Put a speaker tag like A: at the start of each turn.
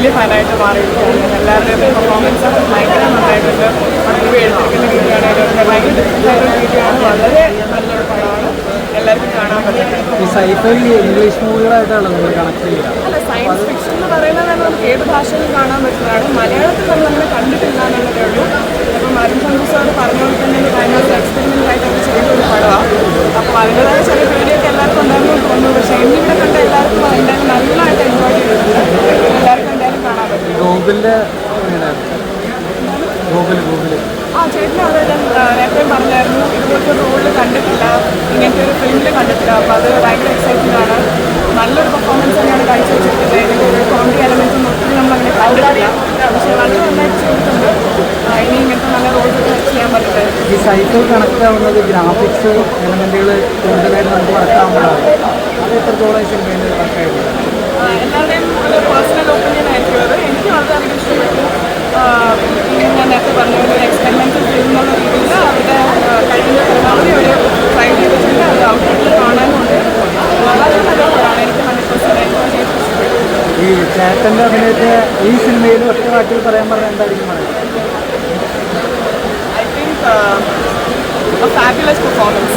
A: വലിയ ഫാനായിട്ട് മാറിയിരിക്കുകയാണ്. എല്ലാവരുടെയും പെർഫോമൻസ് ഭയങ്കര നന്നായിട്ടുണ്ട്. മൂവി എടുത്തിരിക്കുന്ന രീതിയാണെങ്കിലും ഭയങ്കര രീതിയാണ് വളരെ നല്ലൊരു പടമാണ്. എല്ലാവർക്കും കാണാൻ പറ്റും.
B: ഈ സൈഫൈ ഇംഗ്ലീഷ് മൂവികളായിട്ടാണ് നമ്മൾ കണക്ട് ചെയ്യുക?
A: അല്ല സയൻസ് ഫിക്ഷൻ എന്ന് പറയുന്നത് നമുക്ക് ഏത് ഭാഷയിലും കാണാൻ പറ്റുന്നതാണ്. മലയാളത്തിൽ
B: എങ്ങനെയായിരുന്നു ഗോകുൽ ഗോകുൽ
A: ആ ചേട്ടൻ പറഞ്ഞായിരുന്നു. ഇതുപോലത്തെ റോളിൽ കണ്ടിട്ടില്ല. ഇങ്ങനത്തെ ഒരു ഫിലിമിൽ കണ്ടിട്ടില്ല. അപ്പോൾ അത് ഭയങ്കര എക്സൈറ്റിംഗ് ആണ്. നല്ലൊരു പെർഫോമൻസ് തന്നെയാണ് ഒരു കോമഡി എലമെൻസ് ഒന്നും ഒത്തിരി നമ്മളങ്ങനെ കണ്ടിട്ടില്ല. പക്ഷേ വളരെ നന്നായിട്ട് ചെയ്തിട്ടുണ്ട്. ഇനി ഇങ്ങനത്തെ നല്ല റോൾ ചെയ്യാൻ പറ്റട്ടെ.
B: ഈ സൈക്കിൾ കണക്ട് ആവുന്നത് ഗ്രാഫിക്സ് എലമെന്റുകൾ കൂടുതലായിട്ട് നമുക്ക് വർക്കാകുമ്പോഴാണ് അത് എത്രത്തോളം സിനിമയിൽ വർക്കായിട്ടുണ്ട്
A: ഈ
B: ചേട്ടന്റെ അഭിനയത്തെ ഈ സിനിമയിൽ ഒറ്റ വാക്കിൽ പറയാൻ പറഞ്ഞാൽ എന്തായിരിക്കും I
A: I think performance performance.